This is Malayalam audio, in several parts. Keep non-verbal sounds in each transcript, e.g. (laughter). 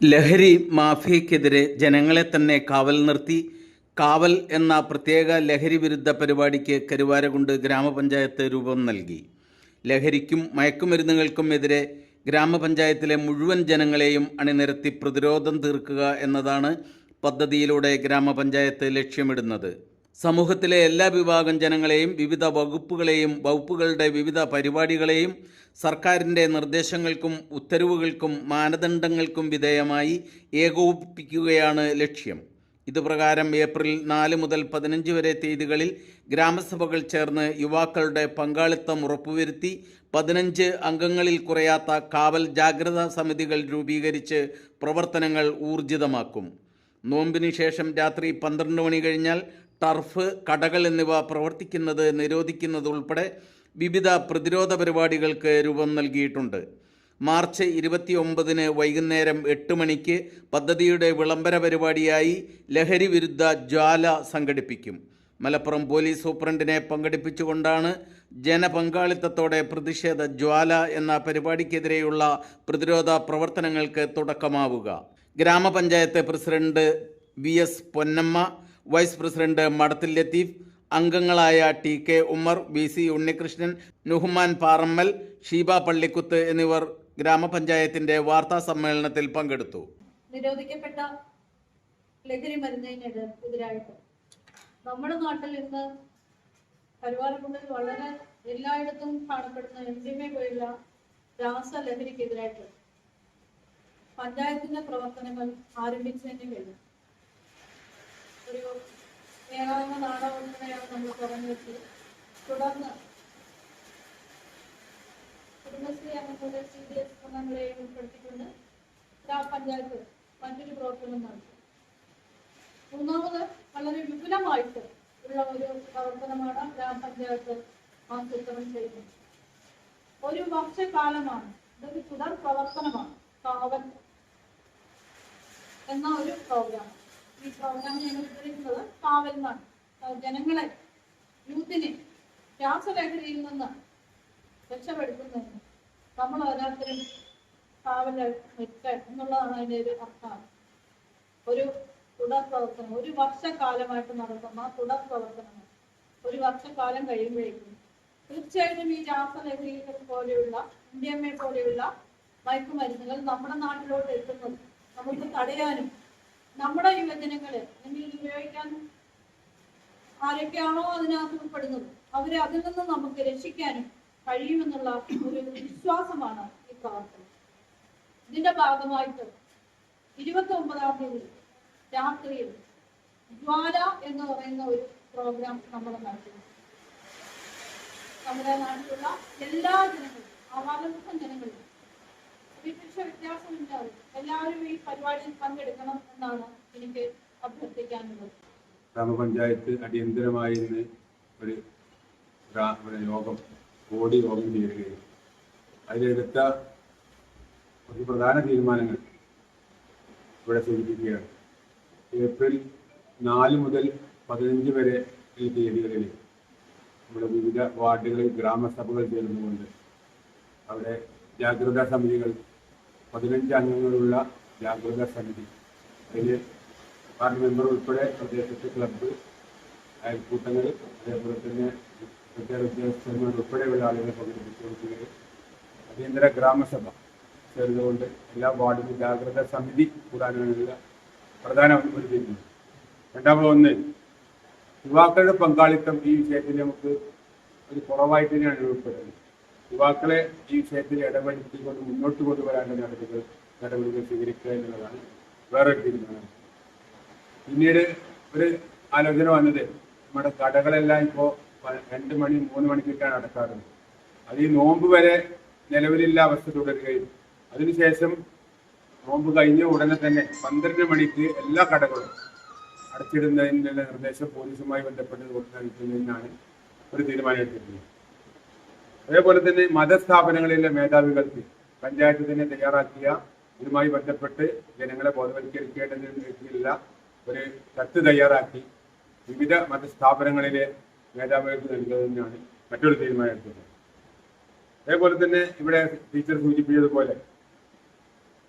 ലഹരി മാഫിയയ്ക്കെതിരെ ജനങ്ങളെ തന്നെ കാവൽ നിർത്തി. കാവൽ എന്ന പ്രത്യേക ലഹരി വിരുദ്ധ പരിപാടിക്ക് കരുവാരകുണ്ട് ഗ്രാമപഞ്ചായത്ത് രൂപം നൽകി. ലഹരിക്കും മയക്കുമരുന്നുകൾക്കും എതിരെ ഗ്രാമപഞ്ചായത്തിലെ മുഴുവൻ ജനങ്ങളെയും അണിനിരത്തി പ്രതിരോധം തീർക്കുക എന്നതാണ് പദ്ധതിയിലൂടെ ഗ്രാമപഞ്ചായത്ത് ലക്ഷ്യമിടുന്നത്. സമൂഹത്തിലെ എല്ലാ വിഭാഗം ജനങ്ങളെയും വിവിധ വകുപ്പുകളെയും വകുപ്പുകളുടെ വിവിധ പരിപാടികളെയും സർക്കാരിന്റെ നിർദ്ദേശങ്ങൾക്കും ഉത്തരവുകൾക്കും മാനദണ്ഡങ്ങൾക്കും വിധേയമായി ഏകോപിപ്പിക്കുകയാണ് ലക്ഷ്യം. ഇതുപ്രകാരം ഏപ്രിൽ നാല് മുതൽ പതിനഞ്ച് വരെ തീയതികളിൽ ഗ്രാമസഭകൾ ചേർന്ന് യുവാക്കളുടെ പങ്കാളിത്തം ഉറപ്പുവരുത്തി പതിനഞ്ച് അംഗങ്ങളിൽ കുറയാത്ത കാവൽ ജാഗ്രതാ സമിതികൾ രൂപീകരിച്ച് പ്രവർത്തനങ്ങൾ ഊർജിതമാക്കും. നോമ്പിന് ശേഷം രാത്രി പന്ത്രണ്ട് മണി കഴിഞ്ഞാൽ ടർഫ് കടകൾ എന്നിവ പ്രവർത്തിക്കുന്നത് നിരോധിക്കുന്നത് ഉൾപ്പെടെ വിവിധ പ്രതിരോധ പരിപാടികൾക്ക് രൂപം നൽകിയിട്ടുണ്ട്. മാർച്ച് ഇരുപത്തി ഒമ്പതിന് വൈകുന്നേരം എട്ട് മണിക്ക് പദ്ധതിയുടെ വിളംബര പരിപാടിയായി ലഹരി വിരുദ്ധ ജ്വാല സംഘടിപ്പിക്കും. മലപ്പുറം പോലീസ് സൂപ്രണ്ടിനെ പങ്കെടുപ്പിച്ചുകൊണ്ടാണ് ജനപങ്കാളിത്തത്തോടെ പ്രതിഷേധ ജ്വാല എന്ന പരിപാടിക്കെതിരെയുള്ള പ്രതിരോധ പ്രവർത്തനങ്ങൾക്ക് തുടക്കമാവുക. ഗ്രാമപഞ്ചായത്ത് president V S Ponnamma vice president Madathil Latheef അംഗങ്ങളായ T K Ummer B C Unnikrishnan Nuhman Parammal Sheeba Pallikkuth എന്നിവർ ഗ്രാമപഞ്ചായത്തിന്റെ വാർത്താ സമ്മേളനത്തിൽ പങ്കെടുത്തു. നിരോധിക്കപ്പെട്ട ലഹരി മരുന്നിനെതിരെ എതിരായിട്ട് നമ്മുടെ നാട്ടിൽ ഇന്ന് കരുവാരക്കുണ്ടിൽ വളരെ എല്ലായിടത്തും കാണപ്പെടുന്ന എം ഡി എം പോലുള്ള രാസലഹരിക്കെതിരായിട്ട് പഞ്ചായത്തിന്റെ പ്രവർത്തനങ്ങൾ ആരംഭിച്ചതിന് കഴിഞ്ഞു ഒരു ഏകാംഗ നാടകത്തിനെയാണ് നമ്മൾ തുറന്നു വെച്ചത് തുടർന്ന് കുടുംബശ്രീ അംഗങ്ങളുടെ സി ഡി എസ് അംഗങ്ങളെയും ഉൾപ്പെടുത്തിക്കൊണ്ട് ഗ്രാമപഞ്ചായത്ത് മറ്റൊരു പ്രവർത്തനം നടത്തി. മൂന്നാമത് വളരെ വിപുലമായിട്ട് ഉള്ള ഒരു പ്രവർത്തനമാണ് ഗ്രാമപഞ്ചായത്ത് ആസൂത്രണം ചെയ്യുന്നത്. ഒരു വർഷക്കാലമാണ് ഇതൊരു തുടർ പ്രവർത്തനമാണ് കാവൽ എന്ന ഒരു പ്രോഗ്രാം. ഈ പ്രോഗ്രാം ഞങ്ങൾ ഉദ്ധരിക്കുന്നത് കാവൽ എന്നാണ് ജനങ്ങളെ യൂത്തിനെ രാസലഹരിയിൽ നിന്ന് രക്ഷപ്പെടുത്തുന്നതിന് നമ്മൾ ഓരോരുത്തരും കാവൽ എന്നുള്ളതാണ് അതിന്റെ ഒരു അർത്ഥം. ഒരു തുടർ പ്രവർത്തനം ഒരു വർഷക്കാലമായിട്ട് നടത്തുന്ന തുടർ പ്രവർത്തനങ്ങൾ ഒരു വർഷക്കാലം കഴിയുമ്പോഴേക്കും തീർച്ചയായിട്ടും ഈ രാസലഹരികൾ പോലെയുള്ള ഇന്ത്യമ്മയെ പോലെയുള്ള മയക്കുമരുന്നുകൾ നമ്മുടെ നാട്ടിലോട്ട് എത്തുന്നത് നമുക്ക് തടയാനും നമ്മുടെ യുവജനങ്ങളെ എന്തെങ്കിലും ഉപയോഗിക്കാൻ ആരൊക്കെയാണോ അതിനകത്ത് ഉൾപ്പെടുന്നത്? അവരെ അതിൽ നിന്ന് നമുക്ക് രക്ഷിക്കാനും കഴിയുമെന്നുള്ള ഒരു വിശ്വാസമാണ് ഈ പ്രവർത്തനം ഇതിന്റെ ഭാഗമായിട്ട് ഇരുപത്തി ഒമ്പതാം തീയതി രാത്രിയിൽ ജ്വാല എന്ന് പറയുന്ന ഒരു പ്രോഗ്രാം നമ്മൾ നടത്തുന്നു നമ്മുടെ നാട്ടിലുള്ള എല്ലാ ജനങ്ങളും ആവാലം ജനങ്ങളും വിശേഷ ഉണ്ടാവും എല്ലാവരും ഈ പരിപാടിയിൽ പങ്കെടുക്കണം എന്നാണ് എനിക്ക് അഭ്യർത്ഥിക്കാനുള്ളത്. ഗ്രാമപഞ്ചായത്ത് അടിയന്തരമായി ഇന്ന് ഒരു യോഗം ബോഡി യോഗം ചേരുകയും അതിലെടുത്ത ഒരു പ്രധാന തീരുമാനങ്ങൾ ഇവിടെ സൂചിപ്പിക്കുകയാണ്. ഏപ്രിൽ നാല് മുതൽ പതിനഞ്ച് വരെ ഈ തീയതികളിൽ നമ്മുടെ വിവിധ വാർഡുകളിൽ ഗ്രാമസഭകൾ ചേർന്നുകൊണ്ട് അവിടെ ജാഗ്രതാ സമിതികൾ പതിനഞ്ച് അംഗങ്ങളുള്ള ജാഗ്രതാ സമിതി. അതിൽ വാർഡ് മെമ്പർ ഉൾപ്പെടെ പ്രദേശത്തെ ക്ലബ്ബ് അയൽക്കൂട്ടങ്ങൾ അതേപോലെ തന്നെ പ്രത്യേക ഉദ്യോഗസ്ഥന്മാർ ഉൾപ്പെടെയുള്ള ആളുകളെ പങ്കെടുപ്പിച്ചുകൊടുക്കുകയും അടിയന്തര ഗ്രാമസഭ ചേർന്നുകൊണ്ട് എല്ലാ വാർഡിലും ജാഗ്രതാ സമിതി കൂടാനുള്ള പ്രധാന ഒരു തീരുമാനം രണ്ടാമത് ഒന്ന് യുവാക്കളുടെ പങ്കാളിത്തം ഈ വിഷയത്തിൽ നമുക്ക് ഒരു കുറവായിട്ട് തന്നെയാണ് അനുഭവപ്പെടുന്നത് യുവാക്കളെ ഈ വിഷയത്തിൽ ഇടപെടുത്തിക്കൊണ്ട് മുന്നോട്ട് കൊണ്ടുവരാനുള്ള നടപടികൾ നടപടികൾ സ്വീകരിക്കുക എന്നുള്ളതാണ് വേറൊരു തീരുമാനം. പിന്നീട് ഒരു ആലോചന വന്നത് നമ്മുടെ കടകളെല്ലാം ഇപ്പോൾ രണ്ട് മണി മൂന്ന് മണിക്കൊക്കെയാണ് അടക്കാറുള്ളത് അത് ഈ നോമ്പ് വരെ നിലവിലില്ല അവസ്ഥ തുടരുകയും അതിനുശേഷം നോമ്പ് കഴിഞ്ഞ ഉടനെ തന്നെ പന്ത്രണ്ട് മണിക്ക് എല്ലാ കടകളും അടച്ചിടുന്നതിനുള്ള നിർദ്ദേശം പോലീസുമായി ബന്ധപ്പെട്ട് നൽകുന്നതിനാണ് ഒരു തീരുമാനം എടുത്തിട്ടുള്ളത്. അതേപോലെ തന്നെ മതസ്ഥാപനങ്ങളിലെ മേധാവികൾക്ക് പഞ്ചായത്ത് തന്നെ തയ്യാറാക്കിയ ഇതുമായി ബന്ധപ്പെട്ട് ജനങ്ങളെ ബോധവൽക്കരിക്കേണ്ടതിനുള്ള ഒരു കത്ത് തയ്യാറാക്കി വിവിധ മതസ്ഥാപനങ്ങളിലെ മേധാവികൾക്ക് നൽകുന്നതിനാണ് മറ്റൊരു തീരുമാനം എടുത്തത്. അതേപോലെ തന്നെ ഇവിടെ ടീച്ചർ സൂചിപ്പിച്ചതുപോലെ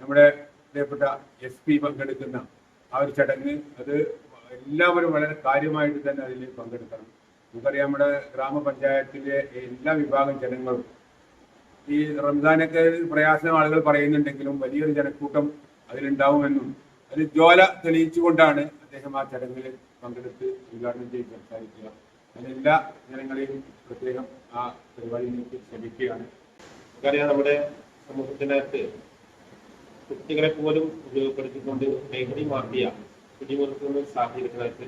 നമ്മുടെ പ്രിയപ്പെട്ട എസ് പി പങ്കെടുക്കുന്ന ആ ഒരു ചടങ്ങ് അത് എല്ലാവരും വളരെ കാര്യമായിട്ട് തന്നെ അതിൽ പങ്കെടുക്കണം. നമുക്കറിയാം നമ്മുടെ ഗ്രാമപഞ്ചായത്തിലെ എല്ലാ വിഭാഗം ജനങ്ങളും ഈ റംസാനൊക്കെ പ്രയാസം ആളുകൾ പറയുന്നുണ്ടെങ്കിലും വലിയൊരു ജനക്കൂട്ടം അതിലുണ്ടാവുമെന്നും അത് ജ്വാല തെളിയിച്ചുകൊണ്ടാണ് അദ്ദേഹം ആ ചടങ്ങിൽ പങ്കെടുത്ത് ഉദ്ഘാടനം ചെയ്ത് സംസാരിക്കുക. അതിനെല്ലാ ജനങ്ങളെയും പ്രത്യേകം ആ പരിപാടിയിലേക്ക് ക്ഷണിക്കുകയാണ്. നമുക്കറിയാം നമ്മുടെ സമൂഹത്തിനകത്ത് കുട്ടികളെ പോലും ഉപയോഗപ്പെടുത്തിക്കൊണ്ട് ലഹരി മാഫിയ പിടിമുറുക്കുന്ന സാഹചര്യത്തിനകത്ത്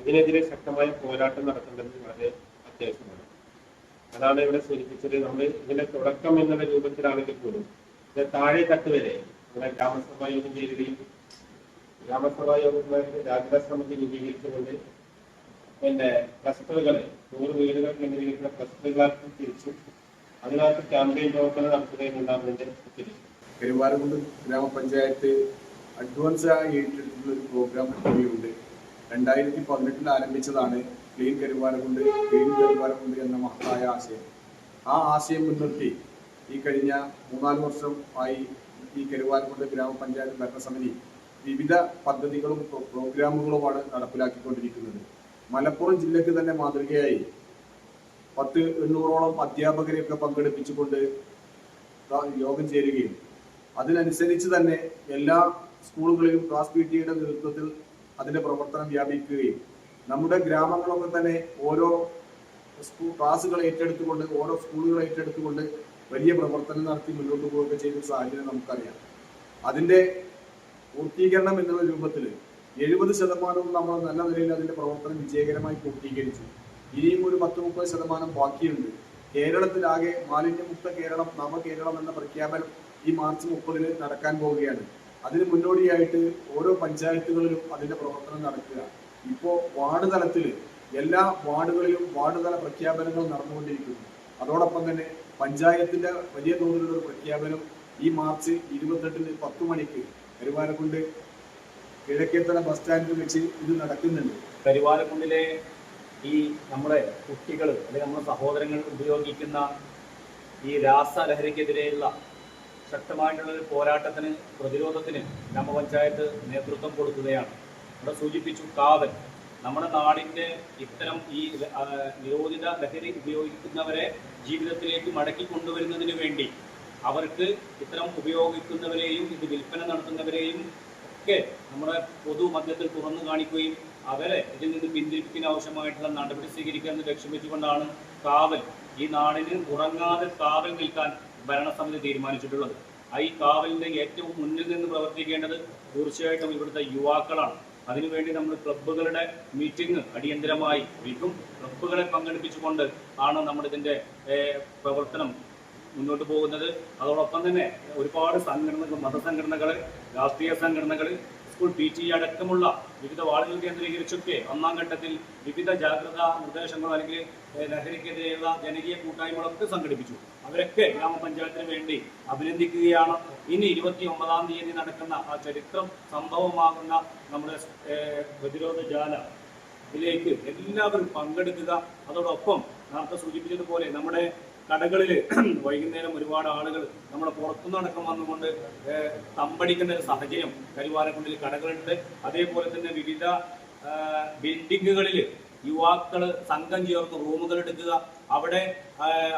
ഇതിനെതിരെ ശക്തമായ പോരാട്ടം നടത്തേണ്ടത് വളരെ അത്യാവശ്യമാണ്. അതാണ് ഇവിടെ സൂചിപ്പിച്ചത്. നമ്മൾ ഇതിന്റെ തുടക്കം എന്നുള്ള രൂപത്തിലാണെങ്കിൽ പോലും ഇത് താഴെ തട്ട് വരെ നമ്മുടെ ഗ്രാമസഭാ യോഗം ചേരുകയും ഗ്രാമസഭാ യോഗങ്ങളുടെ ജാഗ്രതാ സമിതി രൂപീകരിച്ചുകൊണ്ട് പിന്നെ ക്ലസ്റ്ററുകളെ നൂറ് വീടുകൾ കേന്ദ്രീകരിക്കുന്ന ക്ലസ്റ്ററുകളാക്കി തിരിച്ചു. അതിനകത്ത് ക്യാമ്പയിൻ പ്രവർത്തനം ഉണ്ടാകുന്നതിന്റെ ഉദ്ദേശം പെരുവാരകുണ്ട് ഗ്രാമപഞ്ചായത്ത് അഡ്വാൻസ് ആയി ഏറ്റെടുത്തിട്ടുള്ള ഒരു പ്രോഗ്രാം കൂടിയുണ്ട് രണ്ടായിരത്തി പതിനെട്ടിൽ ആരംഭിച്ചതാണ് ക്ലീൻ കരുവാരമുണ്ട് ക്ലീൻ കരുവാരമുണ്ട് എന്ന മഹത്തായ ആശയം. ആ ആശയം മുൻനിർത്തി ഈ കഴിഞ്ഞ മൂന്നാൽ വർഷം ആയി ഈ കരുവാരമുണ്ട് ഗ്രാമപഞ്ചായത്ത് ഭരണസമിതി വിവിധ പദ്ധതികളും പ്രോ- പ്രോഗ്രാമുകളുമാണ് നടപ്പിലാക്കിക്കൊണ്ടിരിക്കുന്നത്. മലപ്പുറം ജില്ലയ്ക്ക് തന്നെ മാതൃകയായി പത്ത് എണ്ണൂറോളം അധ്യാപകരെയൊക്കെ പങ്കെടുപ്പിച്ചുകൊണ്ട് യോഗം ചേരുകയും. അതിനനുസരിച്ച് തന്നെ എല്ലാ സ്കൂളുകളിലും ക്ലാസ് പി ടിയുടെ നേതൃത്വത്തിൽ അതിന്റെ പ്രവർത്തനം വ്യാപിക്കുകയും നമ്മുടെ ഗ്രാമങ്ങളൊക്കെ തന്നെ ഓരോ സ്കൂൾ ക്ലാസ്സുകൾ ഏറ്റെടുത്തുകൊണ്ട് ഓരോ സ്കൂളുകൾ ഏറ്റെടുത്തുകൊണ്ട് വലിയ പ്രവർത്തനം നടത്തി മുന്നോട്ട് പോവുകയൊക്കെ ചെയ്ത സാഹചര്യം നമുക്കറിയാം. അതിന്റെ പൂർത്തീകരണം എന്നുള്ള രൂപത്തിൽ എഴുപത് ശതമാനവും നമ്മൾ നല്ല നിലയിൽ അതിന്റെ പ്രവർത്തനം വിജയകരമായി പൂർത്തീകരിച്ചു. ഇനിയും ഒരു പത്ത് മുപ്പത് ശതമാനം ബാക്കിയുണ്ട്. കേരളത്തിലാകെ മാലിന്യമുക്ത കേരളം നവകേരളം എന്ന പ്രഖ്യാപനം ഈ മാർച്ച് മുപ്പതിന് നടക്കാൻ പോവുകയാണ്. അതിന് മുന്നോടിയായിട്ട് ഓരോ പഞ്ചായത്തുകളിലും അതിന്റെ പ്രവർത്തനം നടക്കുക. ഇപ്പോ വാർഡ് തലത്തിൽ എല്ലാ വാർഡുകളിലും വാർഡ് തല പ്രഖ്യാപനങ്ങൾ നടന്നുകൊണ്ടിരിക്കുന്നു. അതോടൊപ്പം തന്നെ പഞ്ചായത്തിന്റെ വലിയ തോതിലുള്ള ഒരു പ്രഖ്യാപനം ഈ മാർച്ച് ഇരുപത്തെട്ടിന് പത്ത് മണിക്ക് കരുവാരക്കുണ്ട് കിഴക്കേത്തല ബസ് സ്റ്റാൻഡിൽ വെച്ച് ഇത് നടക്കുന്നുണ്ട്. കരുവാരക്കുണ്ടിലെ ഈ നമ്മുടെ കുട്ടികൾ അല്ലെങ്കിൽ നമ്മുടെ സഹോദരങ്ങൾ ഉപയോഗിക്കുന്ന ഈ രാസലഹരിക്കെതിരെയുള്ള ശക്തമായിട്ടുള്ള ഒരു പോരാട്ടത്തിന് പ്രതിരോധത്തിന് ഗ്രാമപഞ്ചായത്ത് നേതൃത്വം കൊടുക്കുകയാണ്. ഇവിടെ സൂചിപ്പിച്ചു കാവൽ. നമ്മുടെ നാടിന്റെ ഇത്തരം ഈ നിരോധിത ലഹരി ഉപയോഗിക്കുന്നവരെ ജീവിതത്തിലേക്ക് മടക്കി കൊണ്ടുവരുന്നതിന് വേണ്ടി അവർക്ക് ഇത്തരം ഉപയോഗിക്കുന്നവരെയും ഇത് വിൽപ്പന നടത്തുന്നവരെയും ഒക്കെ നമ്മുടെ പൊതുമധ്യത്തിൽ തുറന്നു കാണിക്കുകയും അവരെ ഇതിൽ നിന്ന് പിന്തിരിപ്പിക്കാൻ ആവശ്യമായിട്ടുള്ള നടപടി സ്വീകരിക്കാൻ ലക്ഷ്യം വെച്ചുകൊണ്ടാണ് കാവൽ. ഈ നാടിന് ഉറങ്ങാതെ കാവൽ നിൽക്കാൻ ഭരണസമിതി തീരുമാനിച്ചിട്ടുള്ളത്. ആ ഈ കാവലിന്റെ ഏറ്റവും മുന്നിൽ നിന്ന് പ്രവർത്തിക്കേണ്ടത് തീർച്ചയായിട്ടും ഇവിടുത്തെ യുവാക്കളാണ്. അതിനുവേണ്ടി നമ്മൾ ക്ലബ്ബുകളുടെ മീറ്റിംഗ് അടിയന്തരമായി വിളിക്കും. ക്ലബ്ബുകളെ പങ്കെടുപ്പിച്ചുകൊണ്ട് ആണ് നമ്മൾ പ്രവർത്തനം മുന്നോട്ട് പോകുന്നത്. അതോടൊപ്പം തന്നെ ഒരുപാട് സംഘടനകൾ മതസംഘടനകൾ രാഷ്ട്രീയ സംഘടനകൾ സ്കൂൾ പി ടി അടക്കമുള്ള വിവിധ വാർഡുകൾ കേന്ദ്രീകരിച്ചൊക്കെ ഒന്നാം ഘട്ടത്തിൽ വിവിധ ജാഗ്രതാ നിർദ്ദേശങ്ങൾ അല്ലെങ്കിൽ ലഹരിക്കെതിരെയുള്ള ജനകീയ കൂട്ടായ്മകളൊക്കെ സംഘടിപ്പിച്ചു. അവരൊക്കെ ഗ്രാമപഞ്ചായത്തിന് വേണ്ടി അഭിനന്ദിക്കുകയാണ്. ഇനി ഇരുപത്തി ഒമ്പതാം തീയതി നടക്കുന്ന ആ ചരിത്രം സംഭവമാകുന്ന നമ്മുടെ പ്രതിരോധ ജാല ഇതിലേക്ക് എല്ലാവരും പങ്കെടുക്കുക. അതോടൊപ്പം നേരത്തെ സൂചിപ്പിച്ചതുപോലെ നമ്മുടെ കടകളിൽ (clears throat) വൈകുന്നേരം ഒരുപാട് ആളുകൾ നമ്മുടെ പുറത്തുനിന്നടക്കം വന്നുകൊണ്ട് തമ്പടിക്കുന്ന ഒരു സാഹചര്യം കരുവാരക്കുണ്ടിൽ കടകളുണ്ട്. അതേപോലെ തന്നെ വിവിധ ബിൽഡിങ്ങുകളിൽ യുവാക്കൾ സംഘം ചേർന്ന് റൂമുകൾ എടുക്കുക അവിടെ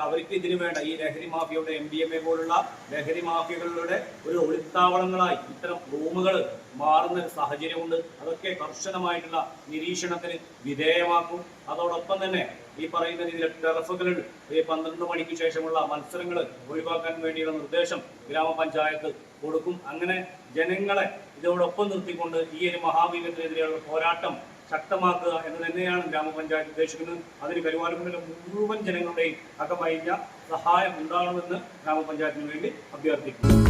അവർക്ക് ഇതിനു വേണ്ട ഈ ലഹരി മാഫിയയുടെ എം ഡി എം എ പോലുള്ള ലഹരി മാഫിയകളുടെ ഒരു ഒളിത്താവളങ്ങളായി ഇത്തരം റൂമുകൾ മാറുന്ന സാഹചര്യമുണ്ട്. അതൊക്കെ കർശനമായിട്ടുള്ള നിരീക്ഷണത്തിന് വിധേയമാക്കും. അതോടൊപ്പം തന്നെ ഈ പറയുന്ന രീതിയിൽ ടെറഫുകൾ ഈ പന്ത്രണ്ട് മണിക്ക് ശേഷമുള്ള മത്സരങ്ങൾ ഒഴിവാക്കാൻ വേണ്ടിയുള്ള നിർദ്ദേശം ഗ്രാമപഞ്ചായത്ത് കൊടുക്കും. അങ്ങനെ ജനങ്ങളെ ഇതോടൊപ്പം നിർത്തിക്കൊണ്ട് ഈ ഒരു മഹാവീരത്തിനെതിരെയുള്ള പോരാട്ടം ശക്തമാക്കുക എന്ന് തന്നെയാണ് ഗ്രാമപഞ്ചായത്ത് ഉദ്ദേശിക്കുന്നത്. അതിന് കരുവാരക്കുണ്ടിലെ മുഴുവൻ ജനങ്ങളുടെയും അകമയിഞ്ഞ സഹായം ഉണ്ടാകണമെന്ന് ഗ്രാമപഞ്ചായത്തിന് വേണ്ടി അഭ്യർത്ഥിക്കുന്നു.